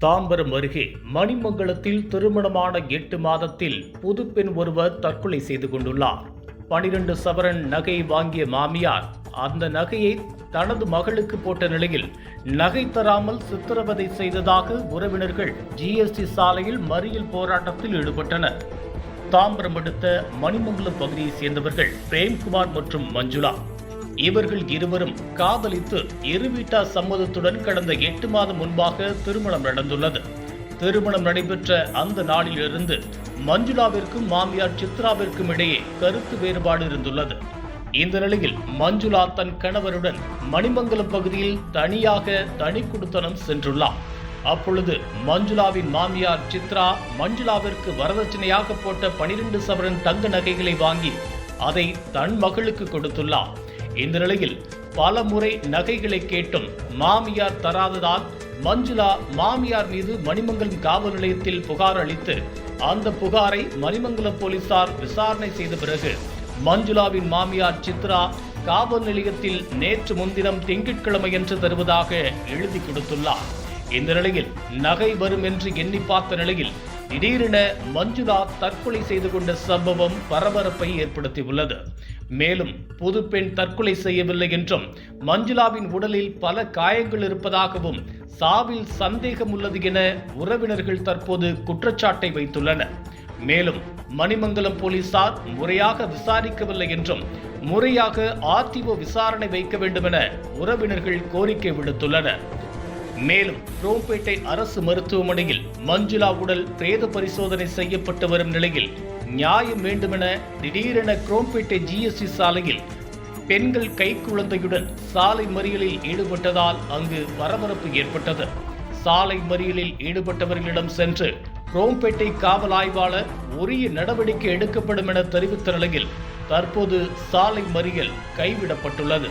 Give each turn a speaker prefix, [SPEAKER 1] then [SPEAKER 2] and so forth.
[SPEAKER 1] தாம்பரம் அருகே மணிமங்கலத்தில் திருமணமான எட்டு மாதத்தில் புதுப்பெண் ஒருவர் தற்கொலை செய்து கொண்டுள்ளார். பனிரெண்டு சவரன் நகை வாங்கிய மாமியார் அந்த நகையை தனது மகளுக்கு போட்ட நிலையில் நகை தராமல் சித்திரவதை செய்ததாக உறவினர்கள் ஜிஎஸ்டி சாலையில் மறியல் போராட்டத்தில் ஈடுபட்டனர். தாம்பரம் அடுத்த மணிமங்கலம் பகுதியைச் சேர்ந்தவர்கள் பிரேம்குமார் மற்றும் மஞ்சுளா. இவர்கள் இருவரும் காதலித்து இரு வீட்டார் சம்மதத்துடன் கடந்த எட்டு மாதம் முன்பாக திருமணம் நடந்துள்ளது. திருமணம் நடைபெற்ற அந்த நாளிலிருந்து மஞ்சுளாவிற்கும் மாமியார் சித்ராவிற்கும் இடையே கருத்து வேறுபாடு இருந்துள்ளது. இந்த நிலையில் மஞ்சுளா தன் கணவருடன் மணிமங்கலம் பகுதியில் தனியாக தனி குடுத்தனம் சென்றுள்ளார். அப்பொழுது மஞ்சுளாவின் மாமியார் சித்ரா மஞ்சுளாவிற்கு வரதட்சணையாக போட்ட பனிரெண்டு சவரன் தங்க நகைகளை வாங்கி அதை தன் மகளுக்கு கொடுத்துள்ளார். இந்த நிலையில் பல முறை நகைகளை கேட்டும் மாமியார் தராததால் மஞ்சுளா மாமியார் மீது மணிமங்கலம் காவல் நிலையத்தில் புகார் அளித்து அந்த புகாரை மணிமங்கலம் போலீசார் விசாரணை செய்த பிறகு மஞ்சுளாவின் மாமியார் சித்ரா காவல் நிலையத்தில் நேற்று முன்தினம் திங்கட்கிழமையன்று தருவதாக எழுதி கொடுத்துள்ளார். இந்த நிலையில் நகை வரும் என்று எண்ணி பார்த்த நிலையில் திடீரென மஞ்சுளா தற்கொலை செய்து கொண்ட சம்பவம் பரபரப்பை ஏற்படுத்தியுள்ளது. மேலும் புது பெண் தற்கொலை செய்யவில்லை என்றும் மஞ்சுளாவின் உடலில் பல காயங்கள் இருப்பதாகவும் சாவில் சந்தேகம் உள்ளது என உறவினர்கள் தற்போது குற்றச்சாட்டை வைத்துள்ளனர். மேலும் மணிமங்கலம் போலீசார் முறையாக விசாரிக்கவில்லை என்றும் முறையாக ஆர்டிஓ விசாரணை வைக்க வேண்டும் என உறவினர்கள் கோரிக்கை விடுத்துள்ளனர். மேலும் குரோம்பேட்டை அரசு மருத்துவமனையில் மஞ்சுளா உடல் பிரேத பரிசோதனை செய்யப்பட்டு வரும் நிலையில் நியாயம் வேண்டுமென திடீரென குரோம்பேட்டை ஜிஎஸ்டி சாலையில் பெண்கள் கைக்குழந்தையுடன் சாலை மறியலில் ஈடுபட்டதால் அங்கு பரபரப்பு ஏற்பட்டது. சாலை மறியலில் ஈடுபட்டவர்களிடம் சென்று குரோம்பேட்டை காவல் ஆய்வாளர் உரிய நடவடிக்கை எடுக்கப்படும் என தெரிவித்த நிலையில் தற்போது சாலை மறியல் கைவிடப்பட்டுள்ளது.